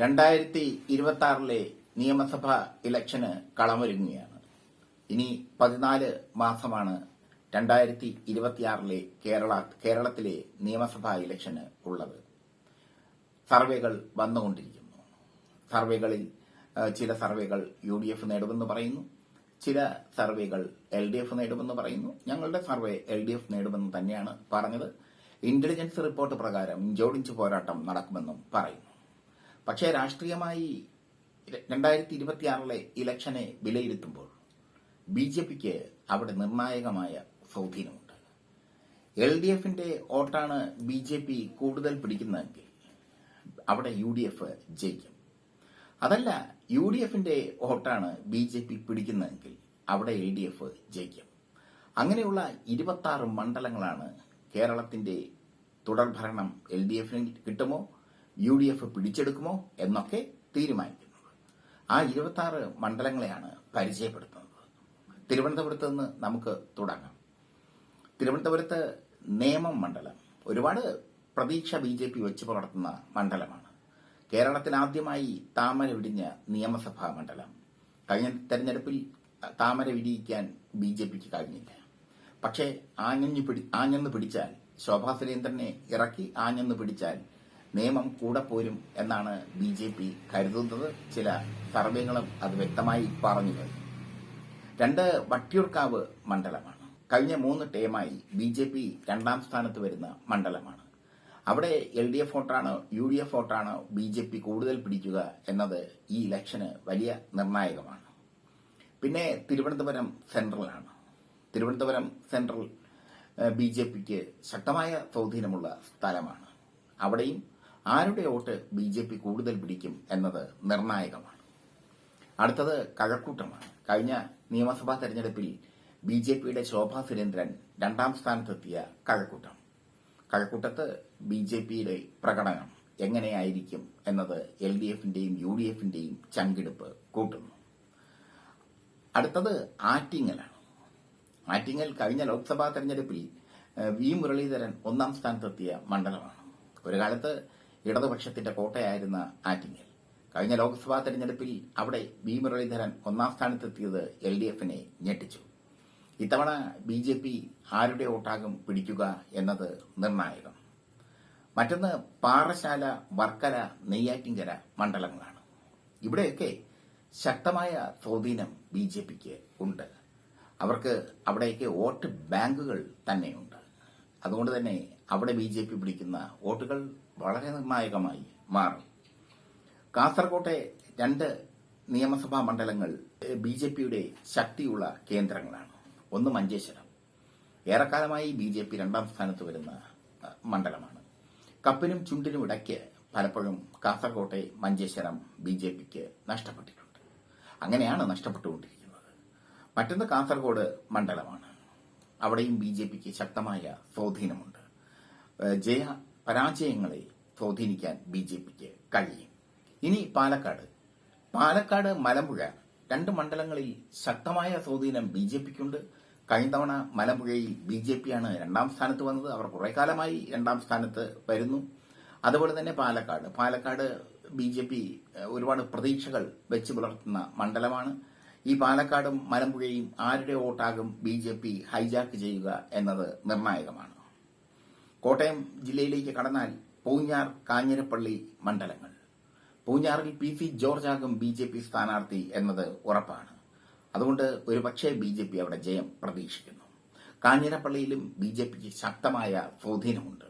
രണ്ടായിരത്തി ഇരുപത്തി ആറിലെ നിയമസഭാ ഇലക്ഷന് കളമൊരുങ്ങുകയാണ്. ഇനി പതിനാല് മാസമാണ് രണ്ടായിരത്തി ഇരുപത്തിയാറിലെ കേരള കേരളത്തിലെ നിയമസഭാ ഇലക്ഷന് ഉള്ളത്. സർവേകൾ വന്നുകൊണ്ടിരിക്കുന്നു. സർവേകളിൽ ചില സർവേകൾ യു ഡി എഫ് നേടുമെന്ന് പറയുന്നു. ചില സർവേകൾ എൽ ഡി എഫ് നേടുമെന്ന് പറയുന്നു. ഞങ്ങളുടെ സർവേ എൽ ഡി എഫ് നേടുമെന്ന് തന്നെയാണ് പറഞ്ഞത്. ഇന്റലിജൻസ് റിപ്പോർട്ട് പ്രകാരം ഇഞ്ചോടിഞ്ച് പോരാട്ടം നടക്കുമെന്നും പറയുന്നു. പക്ഷേ രാഷ്ട്രീയമായി രണ്ടായിരത്തി ഇരുപത്തിയാറിലെ ഇലക്ഷനെ വിലയിരുത്തുമ്പോൾ ബി ജെ പിക്ക് അവിടെ നിർണായകമായ സ്വാധീനമുണ്ട്. എൽ ഡി എഫിന്റെ വോട്ടാണ് ബി ജെ പി കൂടുതൽ പിടിക്കുന്നതെങ്കിൽ അവിടെ യു ഡി എഫ് ജയിക്കും. അതല്ല യു ഡി എഫിന്റെ വോട്ടാണ് ബി ജെ പി പിടിക്കുന്നതെങ്കിൽ അവിടെ എൽ ഡി എഫ് ജയിക്കും. അങ്ങനെയുള്ള ഇരുപത്തി മണ്ഡലങ്ങളാണ് കേരളത്തിന്റെ തുടർഭരണം എൽ ഡി എഫിന് കിട്ടുമോ? യു ഡി എഫ് പിടിച്ചെടുക്കുമോ എന്നൊക്കെ തീരുമാനിക്കുന്നത്. ആ ഇരുപത്തി മണ്ഡലങ്ങളെയാണ് പരിചയപ്പെടുത്തുന്നത്. തിരുവനന്തപുരത്ത് നിന്ന് നമുക്ക് തുടങ്ങാം. തിരുവനന്തപുരത്ത് നേമം മണ്ഡലം. ഒരുപാട് പ്രതീക്ഷ ബി ജെ പി വെച്ച് പുലർത്തുന്ന മണ്ഡലമാണ്. കേരളത്തിൽ ആദ്യമായി താമര വിടിഞ്ഞ നിയമസഭാ മണ്ഡലം. കഴിഞ്ഞ തെരഞ്ഞെടുപ്പിൽ താമര വിരിയിക്കാൻ ബി ജെ പിക്ക് കഴിഞ്ഞില്ല. പക്ഷേ ആഞ്ഞു പിടി ആഞ്ഞെന്ന് പിടിച്ചാൽ ശോഭാ സുരേന്ദ്രനെ ഇറക്കി ആഞ്ഞെന്ന് പിടിച്ചാൽ നിയമം കൂടെ പോരും എന്നാണ് ബി ജെ പി കരുതുന്നത്. ചില സർവേകളും അത് വ്യക്തമായി പറഞ്ഞു കഴിഞ്ഞു. രണ്ട് വട്ടിയൂർക്കാവ് മണ്ഡലമാണ്. കഴിഞ്ഞ മൂന്ന് ടേമായി ബി ജെ പി രണ്ടാം സ്ഥാനത്ത് വരുന്ന മണ്ഡലമാണ്. അവിടെ എൽ ഡി എഫ് വോട്ടാണോ യു ഡി എഫ് വോട്ടാണോ ബി ജെ പി കൂടുതൽ പിടിക്കുക എന്നത് ഈ ഇലക്ഷന് വലിയ നിർണായകമാണ്. പിന്നെ തിരുവനന്തപുരം സെൻട്രലാണ്. തിരുവനന്തപുരം സെൻട്രൽ ബി ജെ പിക്ക് ശക്തമായ സ്വാധീനമുള്ള സ്ഥലമാണ്. അവിടെയും ആരുടെ വോട്ട് ബി ജെ പി കൂടുതൽ പിടിക്കും എന്നത് നിർണായകമാണ്. അടുത്തത് കഴക്കൂട്ടമാണ്. കഴിഞ്ഞ നിയമസഭാ തെരഞ്ഞെടുപ്പിൽ ബി ജെ പിയുടെ ശോഭാ സുരേന്ദ്രൻ രണ്ടാം സ്ഥാനത്തെത്തിയ കഴക്കൂട്ടം. കഴക്കൂട്ടത്ത് ബി ജെ പിയുടെ പ്രകടനം എങ്ങനെയായിരിക്കും എന്നത് എൽ ഡി എഫിന്റെയും യു ഡി എഫിന്റെയും ചങ്കിടുപ്പ് കൂട്ടുന്നു. അടുത്തത് ആറ്റിങ്ങലാണ്. ആറ്റിങ്ങൽ കഴിഞ്ഞ ലോക്സഭാ തെരഞ്ഞെടുപ്പിൽ വി മുരളീധരൻ ഒന്നാം സ്ഥാനത്തെത്തിയ മണ്ഡലമാണ്. ഒരു കാലത്ത് ഇടതുപക്ഷത്തിന്റെ കോട്ടയായിരുന്ന ആറ്റിങ്ങൽ. കഴിഞ്ഞ ലോക്സഭാ തെരഞ്ഞെടുപ്പിൽ അവിടെ വി മുരളീധരൻ ഒന്നാം സ്ഥാനത്തെത്തിയത് എൽ ഡി എഫിനെ ഞെട്ടിച്ചു. ഇത്തവണ ബി ജെ പി ആരുടെ വോട്ടാകും പിടിക്കുക എന്നത് നിർണായകം. മറ്റൊന്ന് പാറശാല വർക്കല നെയ്യാറ്റിങ്കര മണ്ഡലങ്ങളാണ്. ഇവിടെയൊക്കെ ശക്തമായ സ്വാധീനം ബി ജെ പിക്ക് ഉണ്ട്. അവർക്ക് അവിടെയൊക്കെ വോട്ട് ബാങ്കുകൾ തന്നെയുണ്ട്. അതുകൊണ്ട് തന്നെ അവിടെ ബി ജെ പി പിടിക്കുന്ന വോട്ടുകൾ വളരെ നിർണായകമായി മാറും. കാസർകോട്ടെ രണ്ട് നിയമസഭാ മണ്ഡലങ്ങൾ ബി ജെ പിയുടെ ശക്തിയുള്ള കേന്ദ്രങ്ങളാണ്. ഒന്ന് മഞ്ചേശ്വരം. ഏറെക്കാലമായി ബി ജെ പി രണ്ടാം സ്ഥാനത്ത് വരുന്ന മണ്ഡലമാണ്. കപ്പിനും ചുണ്ടിനും ഇടയ്ക്ക് പലപ്പോഴും കാസർകോട്ടെ മഞ്ചേശ്വരം ബി ജെ പിക്ക് നഷ്ടപ്പെട്ടിട്ടുണ്ട്. അങ്ങനെയാണ് നഷ്ടപ്പെട്ടുകൊണ്ടിരിക്കുന്നത്. മറ്റൊന്ന് കാസർഗോഡ് മണ്ഡലമാണ്. അവിടെയും ബി ജെ പിക്ക് ശക്തമായ സ്വാധീനമുണ്ട്. ജയ പരാജയങ്ങളെ സ്വാധീനിക്കാൻ ബി ജെ പിക്ക് കഴിയും. ഇനി പാലക്കാട്. പാലക്കാട് മലമ്പുഴ. രണ്ട് മണ്ഡലങ്ങളിൽ ശക്തമായ സ്വാധീനം ബി ജെ പിക്കുണ്ട്. കഴിഞ്ഞ തവണ മലമ്പുഴയിൽ ബി ജെ പിയാണ് രണ്ടാം സ്ഥാനത്ത് വന്നത്. അവർ കുറെ കാലമായി രണ്ടാം സ്ഥാനത്ത് വരുന്നു. അതുപോലെ തന്നെ Palakkad. Palakkad B J P ഒരുപാട് പ്രതീക്ഷകൾ വെച്ച് പുലർത്തുന്ന മണ്ഡലമാണ്. ഈ പാലക്കാടും മലമ്പുഴയും ആരുടെ വോട്ടാകും ബി ജെ പി ഹൈജാക്ക് ചെയ്യുക എന്നത് നിർണായകമാണ്. കോട്ടയം ജില്ലയിലേക്ക് കടന്നാൽ പൂഞ്ഞാർ കാഞ്ഞിരപ്പള്ളി മണ്ഡലങ്ങൾ. പൂഞ്ഞാറിൽ പി സി ജോർജ് ആകും ബി ജെ പി സ്ഥാനാർത്ഥി എന്നത് ഉറപ്പാണ്. അതുകൊണ്ട് ഒരുപക്ഷെ ബി ജെ പി അവിടെ ജയം പ്രതീക്ഷിക്കുന്നു. കാഞ്ഞിരപ്പള്ളിയിലും ബി ജെ പിക്ക് ശക്തമായ സ്വാധീനമുണ്ട്.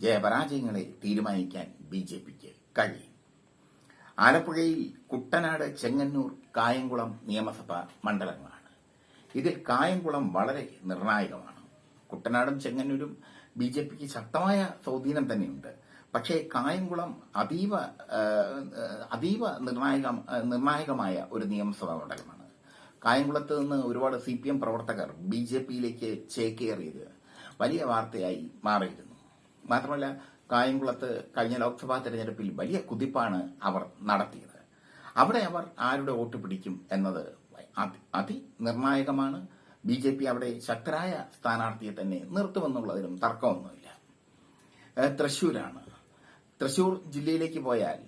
ജയപരാജയങ്ങളെ തീരുമാനിക്കാൻ ബി ജെ പിക്ക് കഴിയും. ആലപ്പുഴയിൽ കുട്ടനാട് ചെങ്ങന്നൂർ കായംകുളം നിയമസഭാ മണ്ഡലങ്ങളാണ്. ഇതിൽ കായംകുളം വളരെ നിർണായകമാണ്. കുട്ടനാടും ചെങ്ങന്നൂരും ബി ജെ പിക്ക് ശക്തമായ സ്വാധീനം തന്നെയുണ്ട്. പക്ഷേ കായംകുളം അതീവ അതീവ നിർണായക നിർണായകമായ ഒരു നിയമസഭാ മണ്ഡലമാണ്. കായംകുളത്ത് നിന്ന് ഒരുപാട് സി പി എം പ്രവർത്തകർ ബി ജെ പിയിലേക്ക് ചേക്കേറിയത് വലിയ വാർത്തയായി മാറിയിരുന്നു. മാത്രമല്ല കായംകുളത്ത് കഴിഞ്ഞ ലോക്സഭാ തെരഞ്ഞെടുപ്പിൽ വലിയ കുതിപ്പാണ് അവർ നടത്തിയത്. അവിടെ അവർ ആരുടെ വോട്ട് പിടിക്കും എന്നത് അതി- അതിനിർണായകമാണ് ബി ജെ പി അവിടെ ശക്തരായ സ്ഥാനാർത്ഥിയെ തന്നെ നിർത്തുമെന്നുള്ളതിലും തർക്കമൊന്നുമില്ല. തൃശൂരാണ് തൃശൂർ ജില്ലയിലേക്ക് പോയാൽ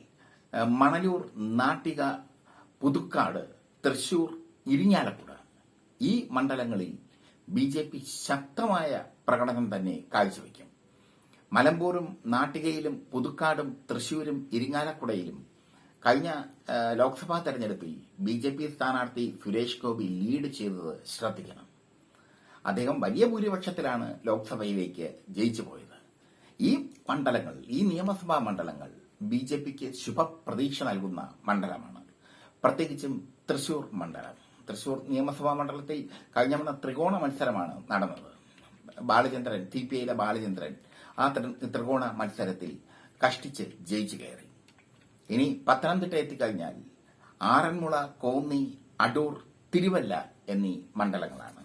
മണലൂർ നാട്ടിക പുതുക്കാട് തൃശൂർ ഇരിങ്ങാലക്കുട ഈ മണ്ഡലങ്ങളിൽ ബി ജെ പി ശക്തമായ പ്രകടനം തന്നെ കാഴ്ചവെക്കും. മലമ്പൂരും നാട്ടികയിലും പുതുക്കാടും തൃശൂരും ഇരിങ്ങാലക്കുടയിലും കഴിഞ്ഞ ലോക്സഭാ തെരഞ്ഞെടുപ്പിൽ ബി ജെ പി സ്ഥാനാർത്ഥി സുരേഷ് ഗോപി ലീഡ് ചെയ്തത് ശ്രദ്ധിക്കണം. അദ്ദേഹം വലിയ ഭൂരിപക്ഷത്തിലാണ് ലോക്സഭയിലേക്ക് ജയിച്ചു പോയത്. ഈ മണ്ഡലങ്ങൾ ഈ നിയമസഭാ മണ്ഡലങ്ങൾ ബി ജെ പിക്ക് ശുഭപ്രതീക്ഷ നൽകുന്ന മണ്ഡലമാണ്. പ്രത്യേകിച്ചും തൃശൂർ മണ്ഡലം. തൃശൂർ നിയമസഭാ മണ്ഡലത്തിൽ കഴിഞ്ഞ തവണ ത്രികോണ മത്സരമാണ് നടന്നത്. ബാലചന്ദ്രൻ ടി പി ഐയിലെ ബാലചന്ദ്രൻ ആ ത്രികോണ മത്സരത്തിൽ കഷ്ടിച്ച് ജയിച്ചു കയറി. ഇനി പത്തനംതിട്ട എത്തിക്കഴിഞ്ഞാൽ ആറന്മുള കോന്നി അടൂർ തിരുവല്ല എന്നീ മണ്ഡലങ്ങളാണ്.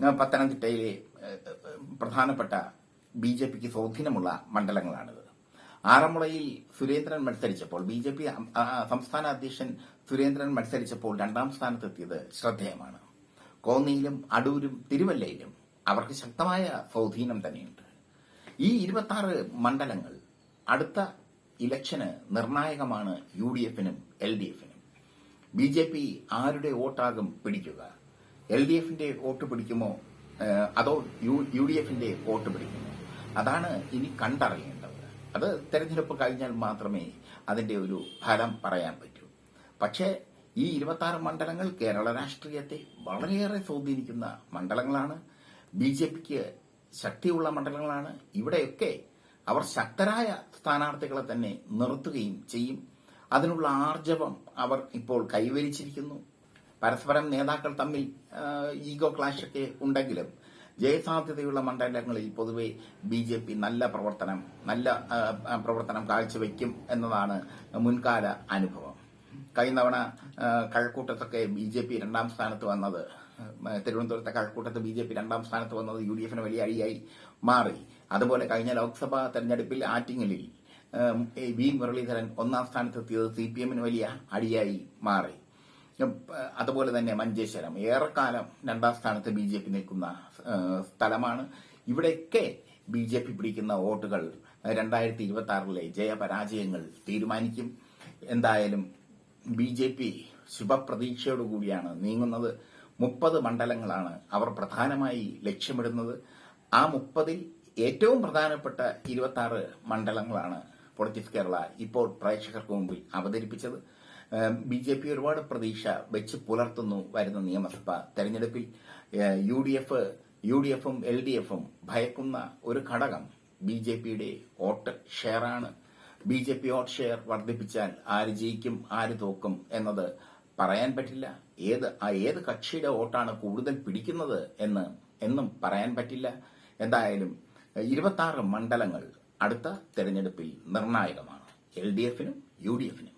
പത്തനംതിട്ടയിലെ പ്രധാനപ്പെട്ട ബി ജെ പിക്ക് സ്വാധീനമുള്ള മണ്ഡലങ്ങളാണിത്. ആറന്മുളയിൽ സുരേന്ദ്രൻ മത്സരിച്ചപ്പോൾ ബി ജെ പി സംസ്ഥാന അധ്യക്ഷൻ സുരേന്ദ്രൻ മത്സരിച്ചപ്പോൾ രണ്ടാം സ്ഥാനത്തെത്തിയത് ശ്രദ്ധേയമാണ്. കോന്നിയിലും അടൂരും തിരുവല്ലയിലും അവർക്ക് ശക്തമായ സ്വാധീനം തന്നെയുണ്ട്. ഈ ഇരുപത്തി മണ്ഡലങ്ങൾ അടുത്ത ഇലക്ഷന് നിർണായകമാണ് യു ഡി എഫിനും എൽ ഡി എഫിനും. ബി ജെ പി ആരുടെ വോട്ടാകും പിടിക്കുക? എൽ ഡി എഫിന്റെ വോട്ട് പിടിക്കുമോ? അതോ യു ഡി എഫിന്റെ വോട്ട് പിടിക്കുമോ? അതാണ് ഇനി കണ്ടറിയേണ്ടത്. അത് തെരഞ്ഞെടുപ്പ് കഴിഞ്ഞാൽ മാത്രമേ അതിന്റെ ഒരു ഫലം പറയാൻ പറ്റൂ. പക്ഷേ ഈ ഇരുപത്തി മണ്ഡലങ്ങൾ കേരള രാഷ്ട്രീയത്തെ വളരെയേറെ സ്വാധീനിക്കുന്ന മണ്ഡലങ്ങളാണ്. ബി ജെ പിക്ക് ശക്തിയുള്ള മണ്ഡലങ്ങളാണ്. ഇവിടെയൊക്കെ അവർ ശക്തരായ സ്ഥാനാർത്ഥികളെ തന്നെ നിർത്തുകയും ചെയ്യും. അതിനുള്ള ആർജവം അവർ ഇപ്പോൾ കൈവരിച്ചിരിക്കുന്നു. പരസ്പരം നേതാക്കൾ തമ്മിൽ ഈഗോ ക്ലാഷ് ഒക്കെ ഉണ്ടെങ്കിലും ജയസാധ്യതയുള്ള മണ്ഡലങ്ങളിൽ പൊതുവെ ബി ജെ പി നല്ല പ്രവർത്തനം നല്ല പ്രവർത്തനം കാഴ്ചവെക്കും എന്നതാണ് മുൻകാല അനുഭവം. കഴിഞ്ഞ തവണ കഴക്കൂട്ടത്തൊക്കെ ബി ജെ പി രണ്ടാം സ്ഥാനത്ത് വന്നത് തിരുവനന്തപുരത്തെ കഴക്കൂട്ടത്ത് ബി ജെ പി രണ്ടാം സ്ഥാനത്ത് വന്നത് യു ഡി എഫിന് വലിയ അടിയായി മാറി. അതുപോലെ കഴിഞ്ഞ ലോക്സഭാ തെരഞ്ഞെടുപ്പിൽ ആറ്റിങ്ങലിൽ വി മുരളീധരൻ ഒന്നാം സ്ഥാനത്തെത്തിയത് സി പി എമ്മിന് വലിയ അടിയായി മാറി. അതുപോലെ തന്നെ മഞ്ചേശ്വരം. ഏറെക്കാലം രണ്ടാം സ്ഥാനത്ത് ബി ജെ പി നിൽക്കുന്ന സ്ഥലമാണ്. ഇവിടെയൊക്കെ ബി ജെ പി പിടിക്കുന്ന വോട്ടുകൾ രണ്ടായിരത്തി ഇരുപത്തി ആറിലെ ജയപരാജയങ്ങൾ തീരുമാനിക്കും. എന്തായാലും ബി ജെ പി ശുഭപ്രതീക്ഷയോടുകൂടിയാണ് നീങ്ങുന്നത്. മുപ്പത് മണ്ഡലങ്ങളാണ് അവർ പ്രധാനമായി ലക്ഷ്യമിടുന്നത്. ആ മുപ്പതിൽ ഏറ്റവും പ്രധാനപ്പെട്ട ഇരുപത്തി മണ്ഡലങ്ങളാണ് പൊളിറ്റിക്സ് കേരള ഇപ്പോൾ പ്രേക്ഷകർക്ക് മുമ്പിൽ അവതരിപ്പിച്ചത്. ബി ജെ പി ഒരുപാട് പ്രതീക്ഷ വെച്ച് പുലർത്തുന്നു വരുന്ന നിയമസഭ തെരഞ്ഞെടുപ്പിൽ. U D F U D എഫും എൽ ഡി എഫും ഭയക്കുന്ന ഒരു ഘടകം ബി ജെ പിയുടെ vote ഷെയറാണ്. B J P vote share വർദ്ധിപ്പിച്ചാൽ ആര് ജയിക്കും ആര് തോക്കും എന്നത് പറയാൻ പറ്റില്ല. ഏത് ആ ഏത് കക്ഷിയുടെ വോട്ടാണ് കൂടുതൽ പിടിക്കുന്നത് എന്ന് എന്നും പറയാൻ പറ്റില്ല. എന്തായാലും ഇരുപത്തി മണ്ഡലങ്ങൾ അടുത്ത തെരഞ്ഞെടുപ്പിൽ നിർണായകമാണ്. എൽ ഡി എഫിനും യു ഡി എഫിനും